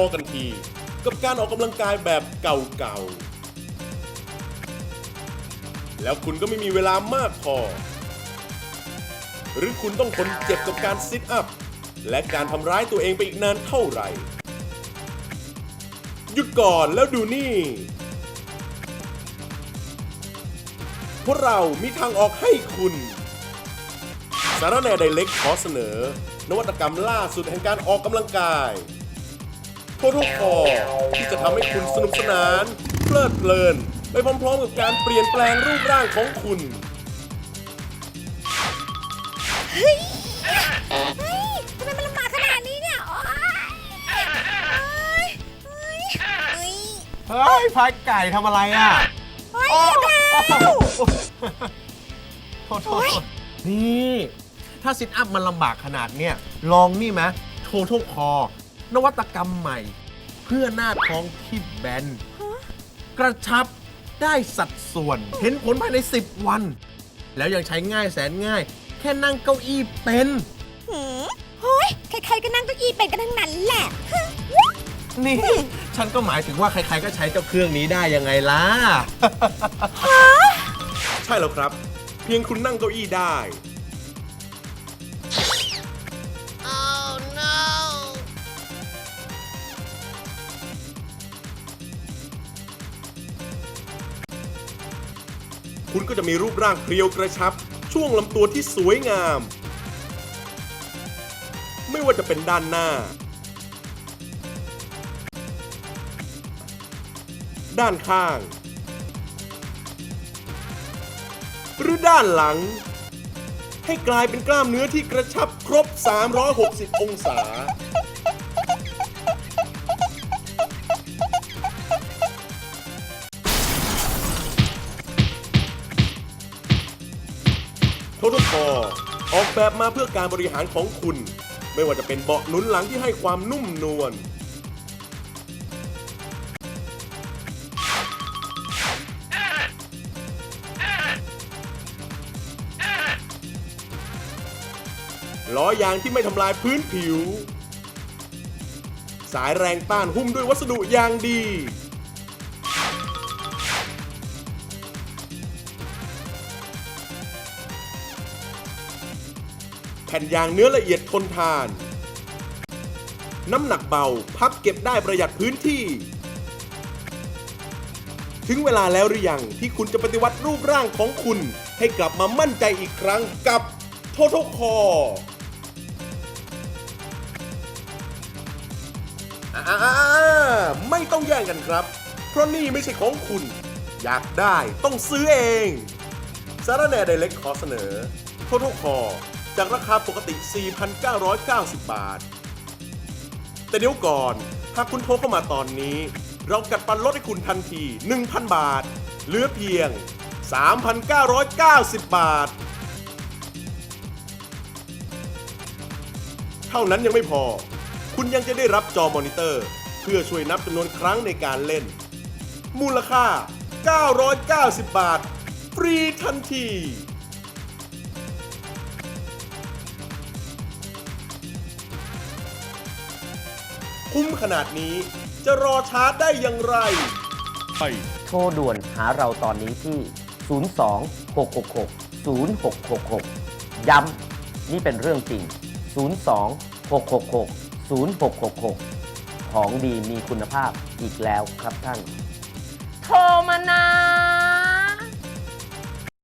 อกันที กับการออกกำลังกายแบบเก่าๆ แล้วคุณก็ไม่มีเวลามากพอ หรือคุณต้องทนเจ็บกับการซิทอัพ และการทำร้ายตัวเองไปอีกนานเท่าไหร่ หยุดก่อนแล้วดูนี่พวกเรามีทางออกให้คุณ สารแนไดเล็กขอเสนอ นวัตกรรมล่าสุดแห่งการออกกำลังกาย โททคอที่จะทำให้คุณสนุกสนาน เพลิดเพลิน ไปพร้อมๆกับการเปลี่ยนแปลงรูปร่างของคุณ เฮ้ยทำไมมันลำบากขนาดนี้เนี่ยโอ๊ยเฮ้ยเฮ้ยเฮ้ยพายไก่ทำอะไรอะเฮ้ยเฮ้ยเบาโทษโทษโทษนี่ ถ้าซิทอัพมันลำบากขนาดเนี้ยลองนี่ไหมโททคอ นวัตกรรมใหม่ เพื่อหน้าท้องที่แบนกระชับได้สัดส่วน เห็นผลภายใน 10 วัน แล้วยังใช้ง่ายแสนง่าย แค่นั่งเก้าอี้เป็นหืมเฮ้ยใครๆก็นั่งเก้าอี้เป็นกันทั้งนั้นแหละ นี่ ฉันก็หมายถึงว่าใครๆก็ใช้เจ้าเครื่องนี้ได้ยังไงล่ะ ใช่แล้วครับ เพียงคุณนั่งเก้าอี้ได้ คุณก็จะมีรูปร่างเพรียวกระชับ ช่วงลำตัวที่สวยงาม ไม่ว่าจะเป็นด้านหน้า ด้านข้าง หรือด้านหลัง ให้กลายเป็นกล้ามเนื้อที่กระชับครบ 360 องศา ททคอออกแบบมาเพื่อการบริหารของคุณ ไม่ว่าจะเป็นเบาะหนุนหลังที่ให้ความนุ่มนวล ล้อยางที่ไม่ทำลายพื้นผิว สายแรงต้านหุ้มด้วยวัสดุยางดี แผ่นยางเนื้อละเอียดทนทาน น้ำหนักเบาพับเก็บได้ประหยัดพื้นที่ ถึงเวลาแล้วหรือยังที่คุณจะปฏิวัติรูปร่างของคุณ ให้กลับมามั่นใจอีกครั้งกับโทโทคอไม่ต้องแย่งกันครับ เพราะนี่ไม่ใช่ของคุณ อยากได้ต้องซื้อเองสารแหน่ไดเล็กขอเสนอโทโทคอ จากราคาปกติ 4,990 บาท แต่เดี๋ยวก่อนหาคุณโทรเข้ามาตอนนี้ เรากัดปันลดให้คุณทันที 1,000 บาท เหลือเพียง 3,990 บาท เท่านั้นยังไม่พอ คุณยังจะได้รับจอมอนิเตอร์ เพื่อช่วยนับจำนวนครั้งในการเล่น มูลค่า 990 บาท ฟรีทันที คุ้มขนาดนี้ จะรอช้าได้อย่างไร โทรด่วนหาเราตอนนี้ที่ 02 666 0666 ย้ำนี่เป็นเรื่องจริง 02 666 0666 ของดีมีคุณภาพอีกแล้วครับท่าน โทรมานะ